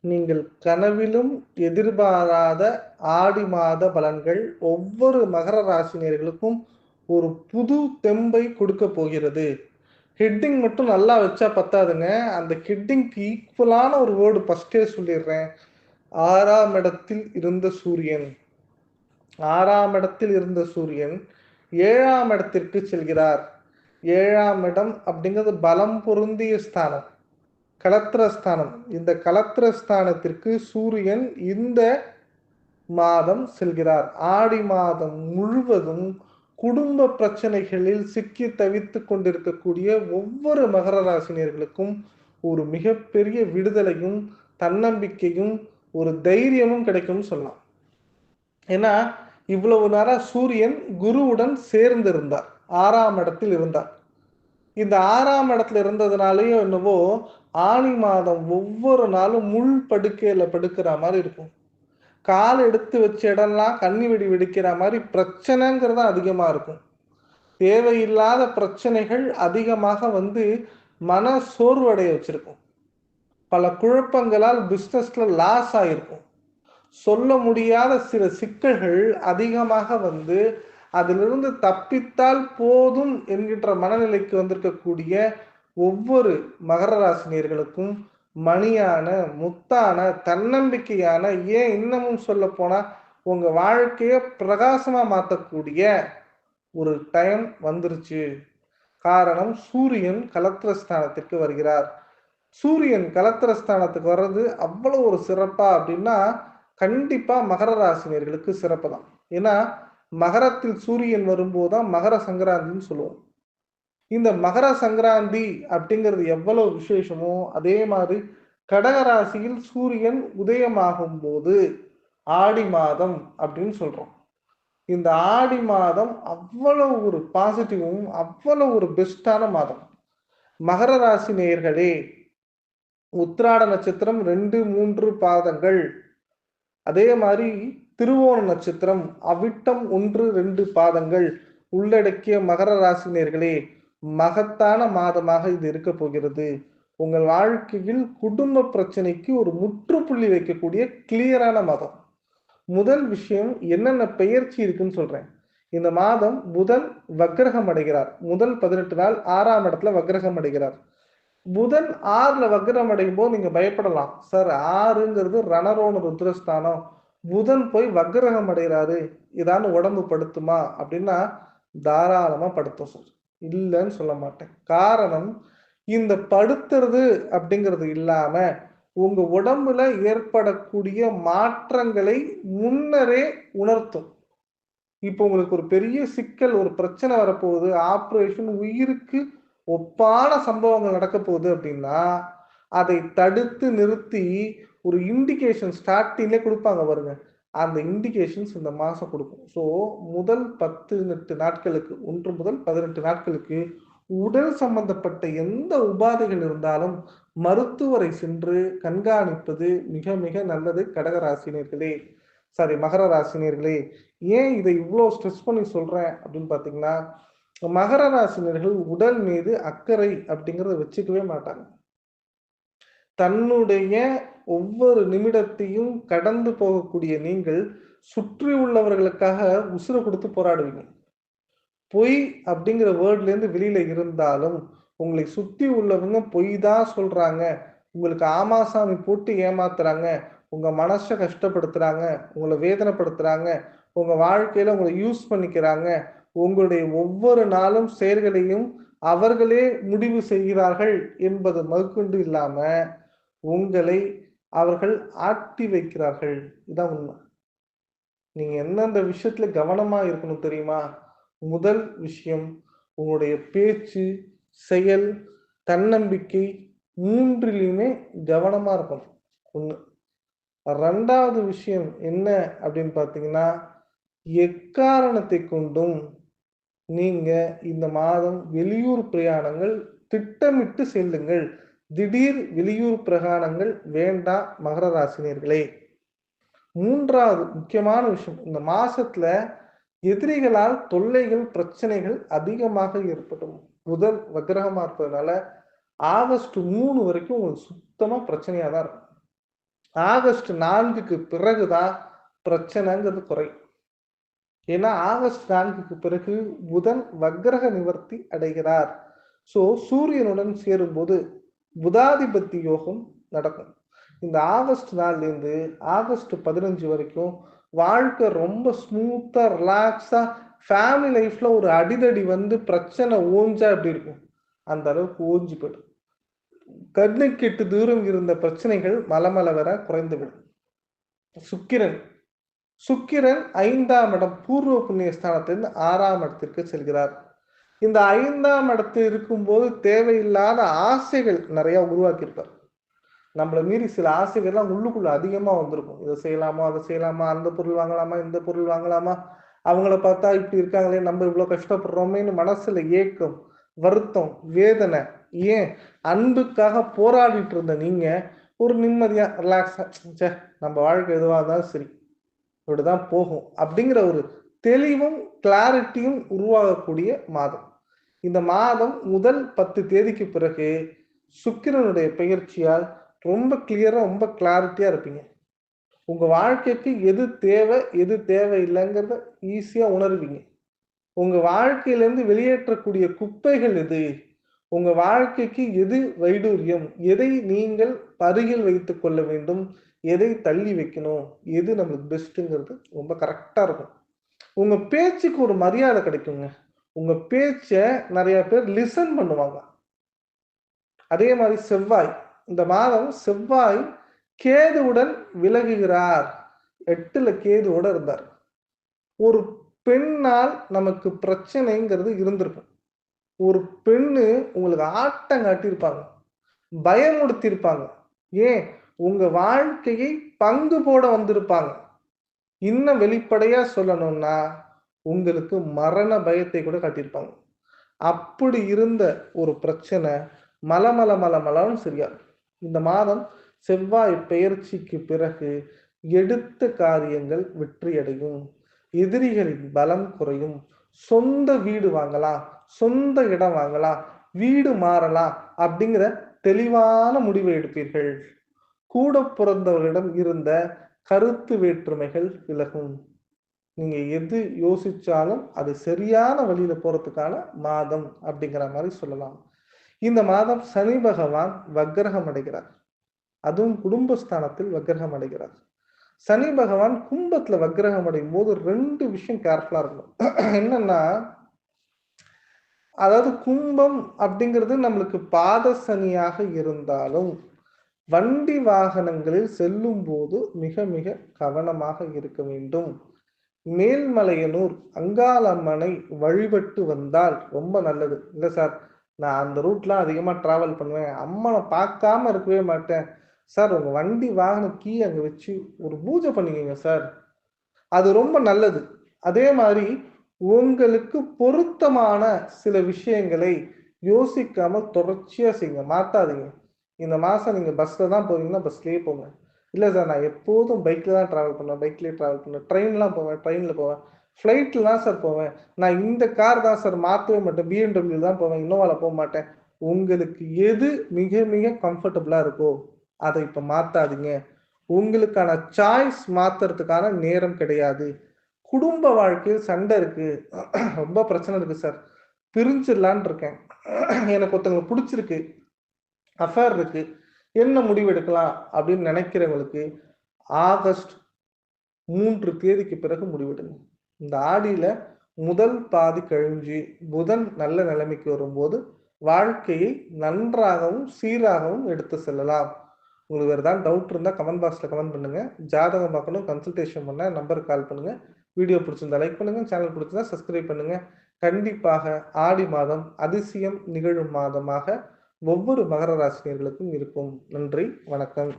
நீங்கள் கனவிலும் எதிர்பாராத ஆடி மாத பலன்கள் ஒவ்வொரு மகர ராசினியர்களுக்கும் ஒரு புது தெம்பை கொடுக்க போகிறது. ஹெட்டிங் மட்டும் நல்லா வச்சா பத்தாதுங்க. அந்த ஹெட்டிங்க்கு ஈக்குவலான ஒரு வேர்டு ஃபஸ்ட்டே சொல்லிடுறேன். ஆறாம் இடத்தில் இருந்த சூரியன். ஆறாம் இடத்தில் இருந்த சூரியன் ஏழாம் இடத்திற்கு செல்கிறார். ஏழாம் இடம் அப்படிங்கிறது பலம் பொருந்திய ஸ்தானம். கலத்திரஸ்தானம். இந்த கலத்திரஸ்தானத்திற்கு சூரியன் இந்த மாதம் செல்கிறார். ஆடி மாதம் முழுவதும் குடும்ப பிரச்சனைகளில் சிக்கி தவித்துக் கொண்டிருக்கக்கூடிய ஒவ்வொரு மகர ராசினியர்களுக்கும் ஒரு மிகப்பெரிய விடுதலையும் தன்னம்பிக்கையும் ஒரு தைரியமும் கிடைக்கும்னு சொல்லலாம். ஏன்னா இவ்வளவு நேரம் சூரியன் குருவுடன் சேர்ந்திருந்தார். ஆறாம் இடத்தில் இருந்தார். இந்த ஆறாம் இடத்துல இருந்ததுனாலயும் என்னவோ ஆணி மாதம் ஒவ்வொரு நாளும் முள் படுக்கையில படுக்கிற மாதிரி இருக்கும். கால் எடுத்து வச்ச இடம்லாம் கண்ணி வெடி வெடிக்கிற மாதிரி பிரச்சனைங்கிறது அதிகமா இருக்கும். தேவையில்லாத பிரச்சனைகள் அதிகமாக வந்து மன சோர்வடைய வச்சிருக்கும். பல குழப்பங்களால் பிஸ்னஸ்ல லாஸ் ஆயிருக்கும். சொல்ல முடியாத சில சிக்கல்கள் அதிகமாக வந்து அதிலிருந்து தப்பித்தால் போதும் என்கின்ற மனநிலைக்கு வந்திருக்கக்கூடிய ஒவ்வொரு மகர ராசினியர்களுக்கும் மணியான முத்தான தன்னம்பிக்கையான ஏன் இன்னமும் சொல்ல போனா உங்க வாழ்க்கைய பிரகாசமா மாத்தக்கூடிய ஒரு டைம் வந்துருச்சு. காரணம் சூரியன் கலத்திரஸ்தானத்திற்கு வருகிறார். சூரியன் கலத்திரஸ்தானத்துக்கு வர்றது அவ்வளவு ஒரு சிறப்பா அப்படின்னா கண்டிப்பா மகர ராசினியர்களுக்கு சிறப்பு தான் ஏன்னா மகரத்தில் சூரியன் வரும்போது தான் மகர சங்கராந்தின்னு சொல்லுவோம் இந்த மகர சங்கராந்தி அப்படிங்கிறது எவ்வளவு விசேஷமோ அதே மாதிரி கடகராசியில் சூரியன் உதயமாகும் போது ஆடி மாதம் அப்படின்னு சொல்றோம். இந்த ஆடி மாதம் அவ்வளவு ஒரு பாசிட்டிவும் அவ்வளவு ஒரு பெஸ்டான மாதம். மகர ராசி நேயர்களே உத்திராட நட்சத்திரம் ரெண்டு மூன்று பாதங்கள். அதே மாதிரி திருவோண நட்சத்திரம் அவிட்டம் ஒன்று ரெண்டு பாதங்கள் உள்ளடக்கிய மகர ராசினியர்களே மகத்தான மாதமாக இது இருக்க போகிறது. உங்கள் வாழ்க்கையில் குடும்ப பிரச்சனைக்கு ஒரு முற்றுப்புள்ளி வைக்கக்கூடிய கிளியரான மாதம். முதல் விஷயம் என்னென்ன பெயர்ச்சி இருக்குன்னு சொல்றேன். இந்த மாதம் புதன் வக்ரகம் அடைகிறார். முதல் பதினெட்டு நாள் ஆறாம் இடத்துல வக்ரகம் அடைகிறார். புதன் ஆறுல வக்ரம் அடையும் போது நீங்க பயப்படலாம். சார் ஆறுங்கிறது ரணரோன ருத்ரஸ்தானம். புதன் போய் வக்ரகம் அடைகிறாரு. இதான்னு உடம்பு படுத்துமா? அப்படின்னா தாராளமா படுத்தும் சார். இல்லைன்னு சொல்ல மாட்டேன். காரணம் இந்த படுத்துறது அப்படிங்கிறது இல்லாம உங்க உடம்புல ஏற்படக்கூடிய மாற்றங்களை முன்னரே உணர்த்தும். இப்போ உங்களுக்கு ஒரு பெரிய சிக்கல் ஒரு பிரச்சனை வரப்போகுது. ஆப்ரேஷன் உயிருக்கு ஒப்பான சம்பவங்கள் நடக்க போகுது அப்படின்னா அதை தடுத்து நிறுத்தி ஒரு இண்டிகேஷன் ஸ்டார்டிங்லேயே கொடுப்பாங்க பாருங்க. அந்த இண்டிகேஷன்ஸ் இந்த மாதம் கொடுக்கும். ஸோ முதல் பத்து நாட்களுக்கு ஒன்று முதல் பதினெட்டு நாட்களுக்கு உடல் சம்பந்தப்பட்ட எந்த உபாதைகள் இருந்தாலும் மருத்துவரை சென்று கண்காணிப்பது மிக மிக நல்லது. கடக ராசினியர்களே சாரி மகர ராசினியர்களே ஏன் இதை இவ்வளோ ஸ்ட்ரெஸ் பண்ணி சொல்றேன் அப்படின்னு பார்த்தீங்கன்னா மகர ராசினியர்கள் உடல் மீது அக்கறை அப்படிங்கிறத வச்சுக்கவே மாட்டாங்க. தன்னுடைய ஒவ்வொரு நிமிடத்தையும் கடந்து போகக்கூடிய நீங்கள் சுற்றி உள்ளவர்களுக்காக உசுர கொடுத்து போராடுவீங்க. பொய் அப்படிங்கிற வேர்ட்லேருந்து வெளியில இருந்தாலும் உங்களை சுத்தி உள்ளவங்க பொய் தான் சொல்றாங்க. உங்களுக்கு ஆமாசாமி போட்டு ஏமாத்துறாங்க. உங்க மனசை கஷ்டப்படுத்துறாங்க. உங்களை வேதனைப்படுத்துறாங்க. உங்க வாழ்க்கையில உங்களை யூஸ் பண்ணிக்கிறாங்க. உங்களுடைய ஒவ்வொரு நாளும் செயல்களையும் அவர்களே முடிவு செய்கிறார்கள் என்பது மறுக்கொண்டு இல்லாம உங்களை அவர்கள் ஆட்டி வைக்கிறார்கள். இதுதான் உண்மை. நீங்க எந்தெந்த விஷயத்துல கவனமா இருக்கணும் தெரியுமா? முதல் விஷயம் உங்களுடைய பேச்சு செயல் தன்னம்பிக்கை மூன்றிலையுமே கவனமா இருக்கணும். ஒண்ணு. ரெண்டாவது விஷயம் என்ன அப்படின்னு பார்த்தீங்கன்னா எக்காரணத்தை கொண்டும் நீங்க இந்த மாதம் வெளியூர் பிரயாணங்கள் திட்டமிட்டு செல்லுங்கள். திடீர் வெளியூர் பிரகாணங்கள் வேண்டாம் மகர ராசினியர்களே மூன்றாவது முக்கியமான விஷயம் இந்த மாசத்துல எதிரிகளால் தொல்லைகள் பிரச்சனைகள் அதிகமாக ஏற்படும். புதன் வக்கிரகமா இருப்பதனால ஆகஸ்ட் மூணு வரைக்கும் உங்களுக்கு சுத்தமா பிரச்சனையா தான் இருக்கும். ஆகஸ்ட் நான்குக்கு பிறகுதான் பிரச்சனைங்கிறது குறையும். ஏன்னா ஆகஸ்ட் நான்குக்கு பிறகு புதன் வக்ரக நிவர்த்தி அடைகிறார். ஸோ சூரியனுடன் சேரும்போது புதாதிபத்தி யோகம் நடக்கும். இந்த ஆகஸ்ட் நாள்லேருந்து ஆகஸ்ட் பதினஞ்சு வரைக்கும் வாழ்க்கை ரொம்ப ஸ்மூத்தா ரிலாக்ஸா ஃபேமிலி லைஃப்ல ஒரு அடிதடி வந்து பிரச்சனை ஓஞ்சா எப்படி இருக்கும்? அந்த அளவுக்கு ஓஞ்சி போயிடும். கண்ணுக்கு எட்டு தூரம் இருந்த பிரச்சனைகள் மலமல வர குறைந்துவிடும் சுக்கிரன். சுக்கிரன் ஐந்தாம் இடம் பூர்வ புண்ணிய ஸ்தானத்திலிருந்து ஆறாம் இடத்திற்கு செல்கிறார். இந்த ஐந்தாம் இடத்து இருக்கும்போது தேவையில்லாத ஆசைகள் நிறைய உருவாக்கியிருப்பார். நம்மளை மீறி சில ஆசைகள்லாம் உள்ளுக்குள்ள அதிகமா வந்திருக்கும். இதை செய்யலாமா அதை செய்யலாமா அந்த பொருள் வாங்கலாமா இந்த பொருள் வாங்கலாமா? அவங்கள பார்த்தா இப்படி இருக்காங்களே நம்ம இவ்வளவு கஷ்டப்படுறோமேன்னு மனசுல ஏக்கம் வருத்தம் வேதனை ஏன்? அன்புக்காக போராடிட்டு இருந்த நீங்க ஒரு நிம்மதியா ரிலாக்ஸா சே நம்ம வாழ்க்கை எதுவாக இருந்தாலும் சரி இப்படிதான் போகும் அப்படிங்கிற ஒரு தெளிவும் கிளாரிட்டியும் உருவாகக்கூடிய மாதம். இந்த மாதம் முதல் பத்து தேதிக்கு பிறகு சுக்கிரனுடைய பயிற்சியால் ரொம்ப கிளியரா ரொம்ப கிளாரிட்டியா இருப்பீங்க. உங்க வாழ்க்கைக்கு எது தேவை எது தேவையில்லைங்கிறத ஈஸியா உணர்வீங்க. உங்க வாழ்க்கையிலேருந்து வெளியேற்றக்கூடிய குப்பைகள் எது? உங்க வாழ்க்கைக்கு எது வைடூரியம்? எதை நீங்கள் பருகில் வைத்துக் கொள்ள வேண்டும்? எதை தள்ளி வைக்கணும்? எது நம்மளுக்கு பெஸ்ட்டுங்கிறது ரொம்ப கரெக்டா இருக்கும். உங்க பேச்சுக்கு ஒரு மரியாதை கிடைக்குங்க. உங்க பேச்ச நிறைய பேர் லிசன் பண்ணுவாங்க. அதே மாதிரி செவ்வாய் இந்த மாதம் செவ்வாய் கேதுவுடன் விலகுகிறார். எட்டுல கேதுவோட இருந்தார். ஒரு பெண்ணால் நமக்கு பிரச்சனைங்கிறது இருந்திருக்கும். ஒரு பெண்ணு உங்களுக்கு ஆட்டம் காட்டியிருப்பாங்க. பயமுடுத்தியிருப்பாங்க ஏன்? உங்க வாழ்க்கையை பங்கு போட வந்திருப்பாங்க. இன்னும் வெளிப்படையா சொல்லணும்னா உங்களுக்கு மரண பயத்தை கூட காட்டியிருப்பாங்க. அப்படி இருந்த ஒரு பிரச்சனை மலமல மல மலம் சரியா. இந்த மாதம் செவ்வாய் பெயர்ச்சிக்கு பிறகு எடுத்த காரியங்கள் வெற்றியடையும். எதிரிகளின் பலம் குறையும். சொந்த வீடு வாங்கலாம் சொந்த இடம் வாங்கலாம் வீடு மாறலாம் அப்படிங்கிற தெளிவான முடிவை எடுப்பீர்கள். கூட பிறந்தவர்களிடம் இருந்த கருத்து வேற்றுமைகள் விலகும். நீங்க எது யோசிச்சாலும் அது சரியான வழியில போறதுக்கான மாதம் அப்படிங்கிற மாதிரி சொல்லலாம். இந்த மாதம் சனி பகவான் வக்கிரகம் அடைகிறார். அதுவும் குடும்பஸ்தானத்தில் வக்கிரகம் அடைகிறார். சனி பகவான் கும்பத்துல வக்கிரகம் அடையும் போது ரெண்டு விஷயம் கேர்ஃபுல்லா இருக்கணும். என்னன்னா அதாவது கும்பம் அப்படிங்கிறது நம்மளுக்கு பாத சனியாக இருந்தாலும் வண்டி வாகனங்களில் செல்லும் போது மிக மிக கவனமாக இருக்க வேண்டும். மேல்மலையனூர் அங்காளம்மனை வழிபட்டு வந்தால் ரொம்ப நல்லது. இல்லை சார் நான் அந்த ரூட்லாம் அதிகமாக ட்ராவல் பண்ணுவேன். அம்மனை பார்க்காம இருக்கவே மாட்டேன். சார் உங்கள் வண்டி வாகன கீ அங்கே வச்சு ஒரு பூஜை பண்ணிக்கோங்க சார். அது ரொம்ப நல்லது. அதே மாதிரி உங்களுக்கு பொருத்தமான சில விஷயங்களை யோசிக்காமல் தொடர்ச்சியாக செய்யுங்க. மாற்றாதீங்க இந்த மாதம் நீங்கள் பஸ்ல தான் போவீங்கன்னா பஸ்லேயே போங்க. இல்லை சார் நான் எப்போதும் பைக்ல தான் ட்ராவல் பண்ணுவேன். பைக்லயே ட்ராவல் பண்ணுவேன். ட்ரெயின்லாம் போவேன். ட்ரெயினில் போவேன். ஃப்ளைட்டில் தான் சார் போவேன். நான் இந்த கார் தான் சார் மாற்றவே மாட்டேன். பிஎன்டபிள்யூ தான் போவேன். இன்னோவால போக மாட்டேன். உங்களுக்கு எது மிக மிக கம்ஃபர்டபுளாக இருக்கோ அதை இப்போ மாற்றாதீங்க உங்களுக்கான சாய்ஸ் மாற்றுறதுக்கான நேரம் கிடையாது. குடும்ப வாழ்க்கையில் சண்டை இருக்கு. ரொம்ப பிரச்சனை இருக்கு சார் பிரிஞ்சிடலான் இருக்கேன். எனக்கு ஒருத்தவங்க பிடிச்சிருக்கு. அஃபேர் இருக்கு. என்ன முடிவு எடுக்கலாம் அப்படின்னு நினைக்கிறவங்களுக்கு ஆகஸ்ட் மூன்று தேதிக்கு பிறகு முடிவெடுங்க. இந்த ஆடியில முதல் பாதி கழிஞ்சு புதன் நல்ல நிலைமைக்கு வரும்போது வாழ்க்கையை நன்றாகவும் சீராகவும் எடுத்து செல்லலாம். உங்களுக்கு வேறு ஏதாவது டவுட் இருந்தால் கமெண்ட் பாக்ஸில் கமெண்ட் பண்ணுங்கள் ஜாதகம் பார்க்கணும் கன்சல்டேஷன் பண்ண நம்பருக்கு கால் பண்ணுங்கள் வீடியோ பிடிச்சிருந்தா லைக் பண்ணுங்கள் சேனல் பிடிச்சிருந்தா சப்ஸ்கிரைப் பண்ணுங்கள் கண்டிப்பாக ஆடி மாதம் அதிசயம் நிகழும் மாதமாக ஒவ்வொரு மகர ராசினியர்களுக்கும் இருக்கும் நன்றி வணக்கம்.